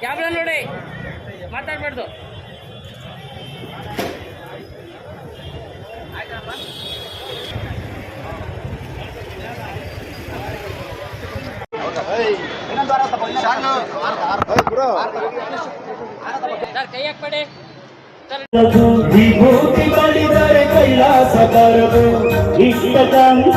Camera ನೋಡಿ. ಮಾತಾಡ್ಬಾರ್ದು. Sir ಕೈ ಹಾಕ್ಬೇಡಿ. ಮಾಡಿದರೆ ಕೈಲಾಸ ಬರದು ಇಷ್ಟದಂತ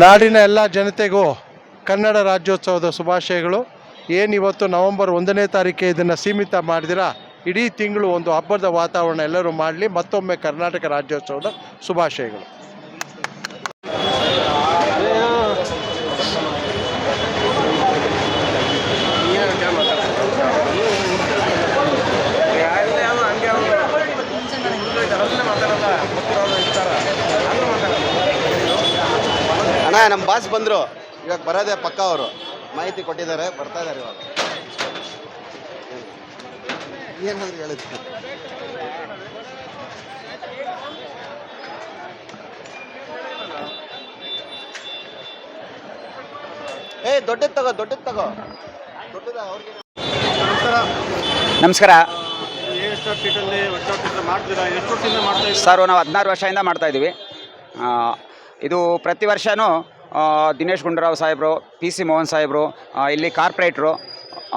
ನಾಡಿನ ಎಲ್ಲ ಜನತೆಗೂ ಕನ್ನಡ ರಾಜ್ಯೋತ್ಸವದ ಶುಭಾಶಯಗಳು. ಏನು ಇವತ್ತು ನವೆಂಬರ್ ಒಂದನೇ ತಾರೀಕೆ ಇದನ್ನು ಸೀಮಿತ ಮಾಡಿದಿರ? ಇಡೀ ತಿಂಗಳು ಒಂದು ಹಬ್ಬದ ವಾತಾವರಣ ಎಲ್ಲರೂ ಮಾಡಲಿ. ಮತ್ತೊಮ್ಮೆ ಕರ್ನಾಟಕ ರಾಜ್ಯೋತ್ಸವದ ಶುಭಾಶಯಗಳು. ಅಣ್ಣ ನಮ್ಮ ಬಾಸ್ ಬಂದರು. ಇವಾಗ ಬರೋದೇ ಪಕ್ಕ ಅವರು. ಮಾಹಿತಿ ಕೊಟ್ಟಿದ್ದಾರೆ, ಬರ್ತಾ ಇದ್ದಾರೆ ಇವಾಗ. ಏನಾದ್ರು ಹೇಳುತ್ತೆ ಏ ದೊಡ್ಡದ್ ತಗೋ ದೊಡ್ಡದ್ ತಗೋ. ದೊಡ್ಡದ ಅವ್ರಿಗೆ. ನಮಸ್ಕಾರ. ಎಷ್ಟು ಫೀಟಲ್ಲಿ ವರ್ಷದಿಂದ ಮಾಡ್ತೀರಾ ಎಷ್ಟು ವರ್ಷದಿಂದ ಮಾಡ್ತಾ ಇದ್ದೀರಾ ಸರ್ ನಾವು ಹದಿನಾರು ವರ್ಷದಿಂದ ಮಾಡ್ತಾ ಇದ್ದೀವಿ. ಇದು ಪ್ರತಿ ವರ್ಷನೂ ದಿನೇಶ್ ಗುಂಡೂರಾವ್ ಸಾಹೇಬರು ಪಿ ಸಿ ಮೋಹನ್ ಸಾಹೇಬರು ಇಲ್ಲಿ ಕಾರ್ಪೊರೇಟ್ರು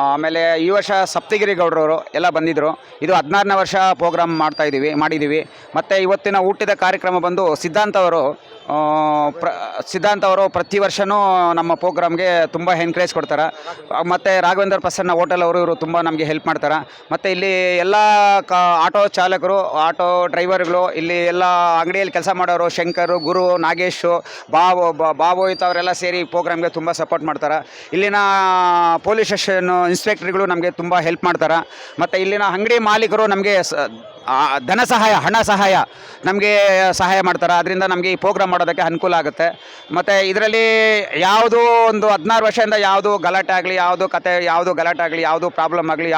ಆಮೇಲೆ ಈ ವರ್ಷ ಸಪ್ತಗಿರಿ ಗೌಡ್ರವರು ಎಲ್ಲ ಬಂದಿದ್ದರು ಇದು ಹದಿನಾರನೇ ವರ್ಷ ಪ್ರೋಗ್ರಾಮ್ ಮಾಡ್ತಾ ಇದ್ದೀವಿ ಮಾಡಿದ್ದೀವಿ ಮತ್ತು ಇವತ್ತಿನ ಊಟದ ಕಾರ್ಯಕ್ರಮ ಬಂದು ಸಿದ್ಧಾಂತ ಅವರು ಪ್ರ ಸಿದ್ಧಾಂತ ಅವರು ಪ್ರತಿ ವರ್ಷವೂ ನಮ್ಮ ಪ್ರೋಗ್ರಾಮ್ಗೆ ತುಂಬ ಎನ್ಕರೇಜ್ ಕೊಡ್ತಾರೆ. ಮತ್ತು ರಾಘವೇಂದ್ರ ಪ್ರಸನ್ನ ಹೋಟೆಲ್ ಅವರು ಇವರು ತುಂಬ ನಮಗೆ ಹೆಲ್ಪ್ ಮಾಡ್ತಾರೆ. ಮತ್ತು ಇಲ್ಲಿ ಎಲ್ಲ ಕ, ಆಟೋ ಚಾಲಕರು, ಆಟೋ ಡ್ರೈವರ್ಗಳು, ಇಲ್ಲಿ ಎಲ್ಲ ಅಂಗಡಿಯಲ್ಲಿ ಕೆಲಸ ಮಾಡೋರು, ಶಂಕರು, ಗುರು, ನಾಗೇಶು, ಬಾಬು, ಬ- ಬಾಬು ಅವರೆಲ್ಲ ಸೇರಿ ಪ್ರೋಗ್ರಾಮ್ಗೆ ತುಂಬ ಸಪೋರ್ಟ್ ಮಾಡ್ತಾರೆ. ಇಲ್ಲಿನ ಪೊಲೀಸ್ ಸ್ಟೇಷನ್ ಇನ್ಸ್ಪೆಕ್ಟ್ರಿಗಳು ನಮಗೆ ತುಂಬ ಹೆಲ್ಪ್ ಮಾಡ್ತಾರೆ. ಮತ್ತು ಇಲ್ಲಿನ ಅಂಗಡಿ ಮಾಲೀಕರು ನಮಗೆ ಧನ ಸಹಾಯ, ಹಣ ಸಹಾಯ ನಮಗೆ ಸಹಾಯ ಮಾಡ್ತಾರೆ. ಅದರಿಂದ ನಮಗೆ ಈ ಪ್ರೋಗ್ರಾಮ್ ಮಾಡೋದಕ್ಕೆ ಅನುಕೂಲ ಆಗುತ್ತೆ. ಮತ್ತು ಇದರಲ್ಲಿ ಯಾವುದು ಒಂದು ಹದಿನಾರು ವರ್ಷದಿಂದ ಯಾವುದು ಗಲಾಟೆ ಆಗಲಿ, ಯಾವುದು ಕತೆ, ಯಾವುದು ಗಲಾಟೆ ಆಗಲಿ, ಯಾವುದು ಪ್ರಾಬ್ಲಮ್ ಆಗಲಿ